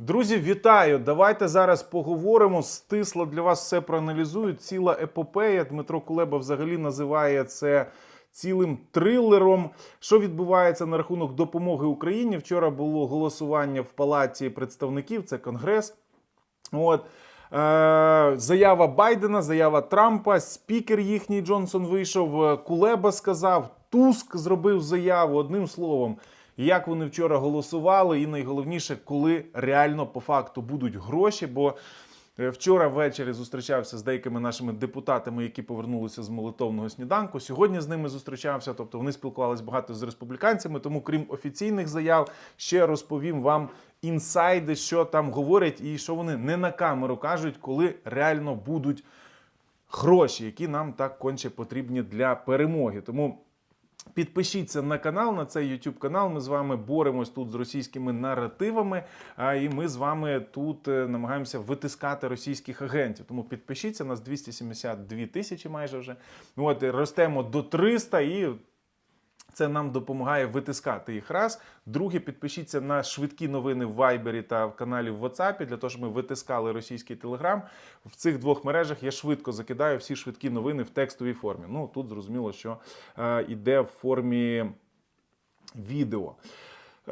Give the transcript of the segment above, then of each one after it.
Друзі, вітаю! Давайте зараз поговоримо. Стисло для вас все проаналізую. Ціла епопея. Дмитро Кулеба взагалі називає це цілим трилером. Що відбувається на рахунок допомоги Україні? Вчора було голосування в Палаті представників, це Конгрес. От. Е, заява Байдена, заява Трампа, спікер їхній Джонсон вийшов. е, Кулеба сказав, Туск зробив заяву. Одним словом, як вони вчора голосували, і найголовніше, коли реально по факту будуть гроші. Бо е, вчора ввечері зустрічався з деякими нашими депутатами, які повернулися з молитовного сніданку. Сьогодні з ними зустрічався. Тобто вони спілкувалися багато з республіканцями. Тому, крім офіційних заяв, ще розповім вам інсайди, що там говорять, і що вони не на камеру кажуть, коли реально будуть гроші, які нам так конче потрібні для перемоги. Тому. Підпишіться на канал, на цей YouTube канал. Ми з вами боремось тут з російськими наративами. І ми з вами тут е, намагаємося витискати російських агентів. Тому підпишіться, нас 272 тисячі майже вже. От ростемо до 300 і. Це нам допомагає витискати їх раз. Друге, підпишіться на швидкі новини в Вайбері та в каналі в WhatsApp, для того, щоб ми витискали російський телеграм. В цих двох мережах я швидко закидаю всі швидкі новини в текстовій формі. Ну тут зрозуміло, що е, йде в формі відео.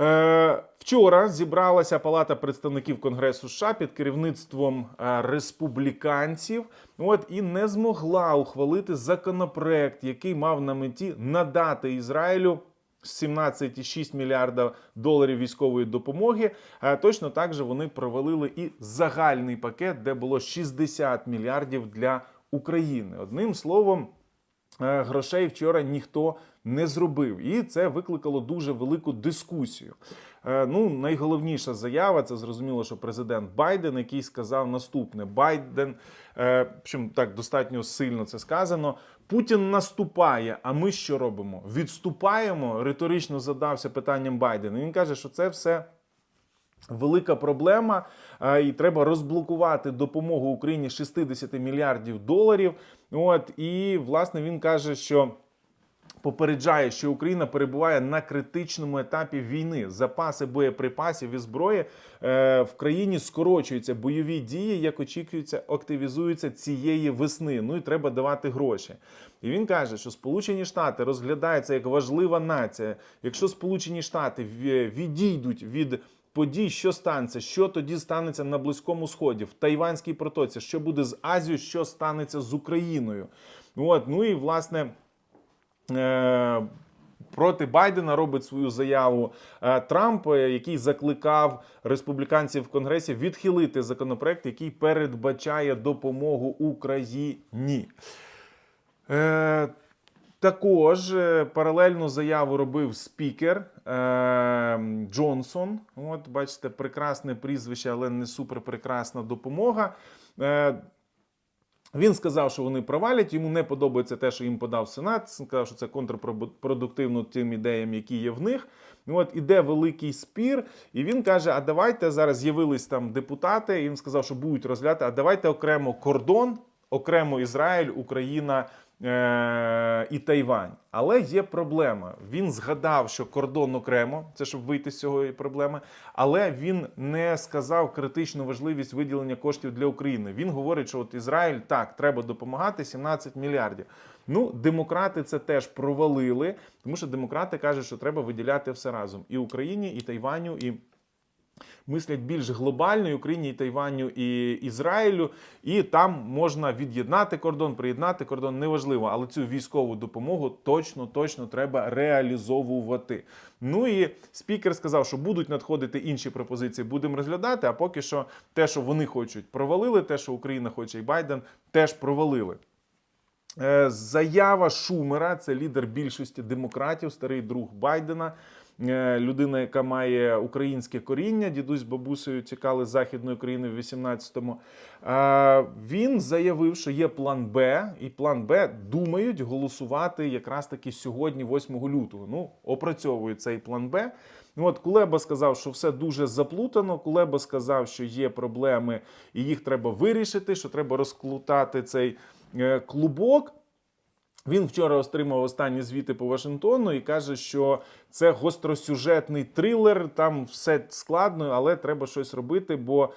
Е, вчора зібралася Палата представників Конгресу США під керівництвом е, республіканців. От і не змогла ухвалити законопроект, який мав на меті надати Ізраїлю 17,6 мільярда доларів військової допомоги. Е, Точно так же вони провалили і загальний пакет, де було 60 мільярдів для України. Одним словом. Е, грошей вчора ніхто не зробив, і це викликало дуже велику дискусію. Е, Ну, найголовніша заява це зрозуміло, що президент Байден, який сказав наступне: Байден, е, причому так достатньо сильно це сказано. Путін наступає. А ми що робимо? Відступаємо. Риторично задався питанням Байден. Він каже, що це все велика проблема, а, і треба розблокувати допомогу Україні 60 мільярдів доларів. От і власне він каже, що. Попереджає, що Україна перебуває на критичному етапі війни. Запаси боєприпасів і зброї е, в країні скорочуються. Бойові дії, як очікується, активізуються цієї весни. Ну і треба давати гроші. І він каже, що Сполучені Штати розглядаються як важлива нація. Якщо Сполучені Штати відійдуть від подій, що станеться, що тоді станеться на Близькому Сході, в Тайванській протоці, що буде з Азією, що станеться з Україною. От, ну і власне. Е, Проти Байдена робить свою заяву е, Трамп, е, який закликав республіканців в Конгресі відхилити законопроект, який передбачає допомогу Україні. Також е, паралельну заяву робив спікер е, Джонсон. От, бачите, прекрасне прізвище, але не суперпрекрасна допомога. Е, він сказав, що вони провалять. Йому не подобається те, що їм подав Сенат. Сказав, що це контрпродуктивно тим ідеям, які є в них. От іде великий спір, і він каже: А давайте зараз з'явились там депутати. І він сказав, що будуть розглядати, а давайте окремо кордон, окремо Ізраїль, Україна. Е, І Тайвань, але є проблема. Він згадав, що кордон окремо, це щоб вийти з цього проблеми, але він не сказав критичну важливість виділення коштів для України. Він говорить, що от Ізраїль так треба допомагати 17 мільярдів. Ну, демократи це теж провалили, тому що демократи кажуть, що треба виділяти все разом і Україні, і Тайваню, і мислять більш глобально і Україні, і Тайваню, і Ізраїлю, і там можна від'єднати кордон, приєднати кордон, неважливо, але цю військову допомогу точно точно треба реалізовувати. Ну і спікер сказав, що будуть надходити інші пропозиції, будемо розглядати. А поки що те, що вони хочуть, провалили, те, що Україна хоче, і Байден теж провалили. Е, Заява Шумера, це лідер більшості демократів, старий друг Байдена. Е, Людина, яка має українське коріння, дідусь бабусею тікали з західної України в 18-му. Е, Він заявив, що є план Б, і план Б думають голосувати якраз таки сьогодні, 8 лютого. Ну, опрацьовують цей план Б. Ну, От Кулеба сказав, що все дуже заплутано. Кулеба сказав, що є проблеми, і їх треба вирішити, що треба розклутати цей е, клубок. Він вчора отримав останні звіти по Вашингтону і каже, що це гостросюжетний трилер. Там все складно, але треба щось робити, бо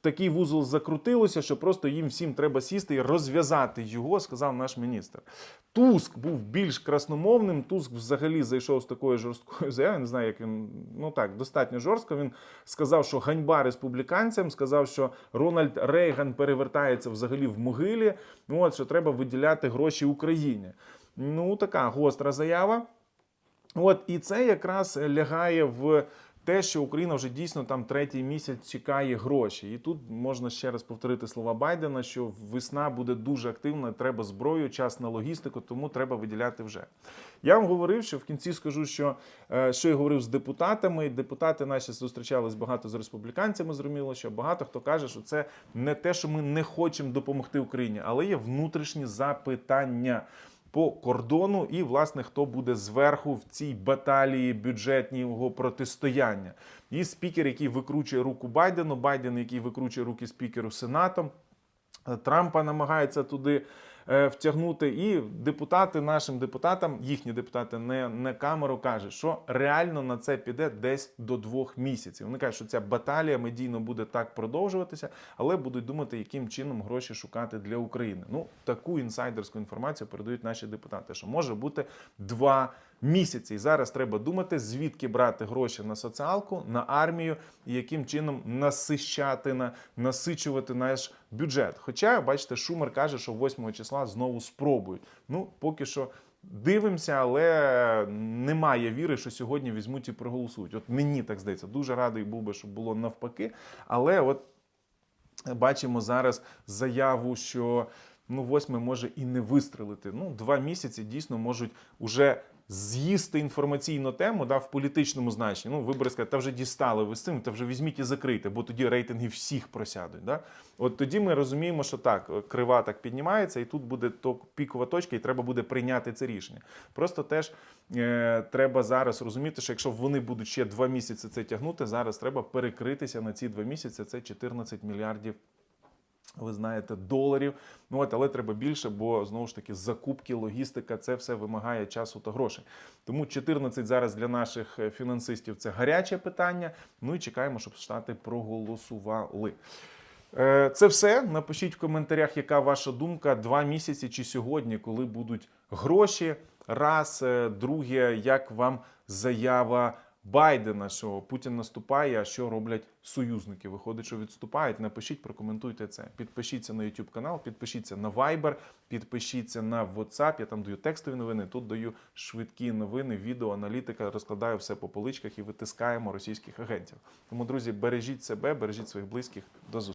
такий вузол закрутилося, що просто їм всім треба сісти і розв'язати його, сказав наш міністр. Туск був більш красномовним. Туск взагалі зайшов з такою жорсткою заявою. Не знаю, як він ну так достатньо жорстко. Він сказав, що ганьба республіканцям, сказав, що Рональд Рейган перевертається взагалі в могилі. Ну от що треба виділяти гроші Україні. Ну така гостра заява. От і це якраз лягає в те, що Україна вже дійсно там третій місяць чекає гроші. І тут можна ще раз повторити слова Байдена, що весна буде дуже активна, треба зброю, час на логістику, тому треба виділяти вже. Я вам говорив, що в кінці скажу, що е, що я говорив з депутатами. Депутати наші зустрічались багато з республіканцями. Зрозуміло, що багато хто каже, що це не те, що ми не хочемо допомогти Україні, але є внутрішні запитання по кордону, і власне хто буде зверху в цій баталії бюджетного протистояння. І спікер, який викручує руку Байдену, Байден, який викручує руки спікеру Сенатом. Трампа намагається туди е, втягнути, і депутати нашим депутатам, їхні депутати, не, не камеру каже, що реально на це піде десь до двох місяців. Вони кажуть, що ця баталія медійно буде так продовжуватися, але будуть думати, яким чином гроші шукати для України. Ну таку інсайдерську інформацію передають наші депутати, що може бути два місяці. І зараз треба думати, звідки брати гроші на соціалку, на армію і яким чином насищати на насичувати наш бюджет. Хоча, бачите, Шумер каже, що 8 числа знову спробують. Ну, поки що. Дивимося, але немає віри, що сьогодні візьмуть і проголосують. От мені так здається, дуже радий був би, щоб було навпаки. Але от бачимо зараз заяву, що ну, восьме може і не вистрелити. Ну, два місяці дійсно можуть уже з'їсти інформаційну тему да, в політичному значенні. Ну, вибори сказати, та вже дістали ви з цим, та вже візьміть і закрийте, бо тоді рейтинги всіх просядуть. Да? От тоді ми розуміємо, що так, крива так піднімається, і тут буде пікова точка, і треба буде прийняти це рішення. Просто теж е, треба зараз розуміти, що якщо вони будуть ще два місяці це тягнути, зараз треба перекритися на ці два місяці. Це 14 мільярдів ви знаєте, доларів. Ну от, але треба більше, бо знову ж таки закупки, логістика це все вимагає часу та грошей. Тому 14 зараз для наших е, фінансистів це гаряче питання. Ну і чекаємо, щоб штати проголосували. Е, Це все. Напишіть в коментарях, яка ваша думка два місяці чи сьогодні, коли будуть гроші. Раз, Е, друге, як вам заява Байдена, що Путін наступає, а що роблять союзники? Виходить, що відступають. Напишіть, прокоментуйте це. Підпишіться на YouTube канал, підпишіться на Viber, підпишіться на WhatsApp. Я там даю текстові новини. Тут даю швидкі новини, відео, аналітика, розкладаю все по поличках і витискаємо російських агентів. Тому, друзі, бережіть себе, бережіть своїх близьких. До зустрічі.